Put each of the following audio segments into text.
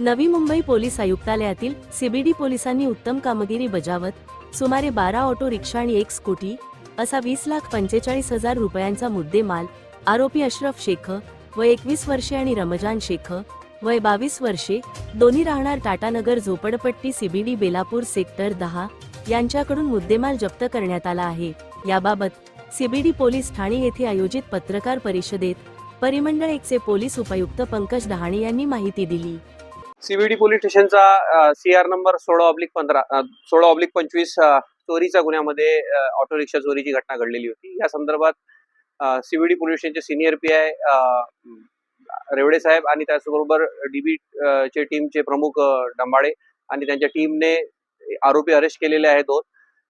Navi Mumbai police आयुक्तालयातील CBD पोलिसांनी उत्तम कामगिरी बजावत सुमारे बारा ऑटो रिक्षा आणि एक स्कूटी असा वीस लाख पंचेचाळीस हजार रुपयांचा मुद्देमाल आरोपी अशरफ शेख व एकवीस वर्षे आणि रमजान शेख वय बावीस वर्षे दोन्ही राहणार टाटानगर झोपडपट्टी सीबीडी बेलापूर सेक्टर दहा यांच्याकडून मुद्देमाल जप्त करण्यात आला आहे. याबाबत सीबीडी पोलीस ठाणे येथे आयोजित पत्रकार परिषदेत परिमंडळ एकचे पोलीस उपायुक्त पंकज डहाणे यांनी माहिती दिली. सीबीडी पोलीस स्टेशनचा सी आर नंबर सोळा ऑब्लिक पंधरा सोळा ऑब्लिक पंचवीस चोरीच्या गुन्ह्यामध्ये ऑटो रिक्षा चोरीची घटना घडलेली होती. या संदर्भात सीबीडी पोलीस स्टेशनचे सिनियर पी आय रेवडे साहेब आणि त्याचबरोबर डीबी चे टीमचे प्रमुख डंबाळे आणि त्यांच्या टीमने आरोपी अरेस्ट केलेले आहेत दोन.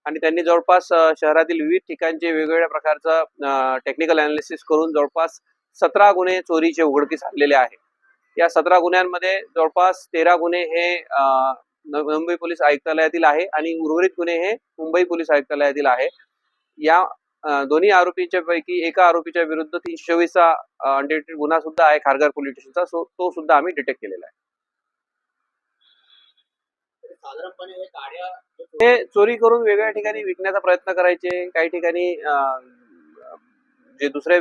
आणि त्यांनी जवळपास शहरातील विविध ठिकाणचे वेगवेगळ्या प्रकारचं टेक्निकल अनालिसिस करून जवळपास सतरा गुन्हे चोरीचे उघडकीस आणलेले आहे या सतरा गुन्ह्यांमध्ये जवळपास तेरा गुन्हे हे मुंबई पोलीस आयुक्तालयातील आहे आणि उर्वरित गुन्हे हे मुंबई पोलीस आयुक्तालयातील आहे. या दोन्ही आरोपीच्या पैकी एका आरोपीच्या विरुद्ध तीनशे चोवीसचा अनडिटेक्टेड गुन्हा सुद्धा आहे खारघर पोलीस स्टेशनचा. सो तो सुद्धा आम्ही डिटेक्ट केलेला आहे. हे चोरी करून वेगवेगळ्या ठिकाणी विकण्याचा प्रयत्न करायचे. काही ठिकाणी जे दुसरे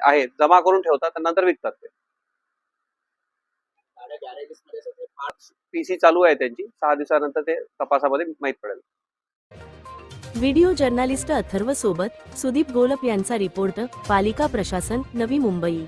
आहेत जमा करून ठेवतात नंतर विकतात ते. पीसी चालू आहे त्यांची. सहा दिवसानंतर ते तपासामध्ये माहीत पडेल. व्हिडिओ जर्नालिस्ट अथर्व सोबत सुदीप गोलप यांचा रिपोर्ट पालिका प्रशासन नवी मुंबई.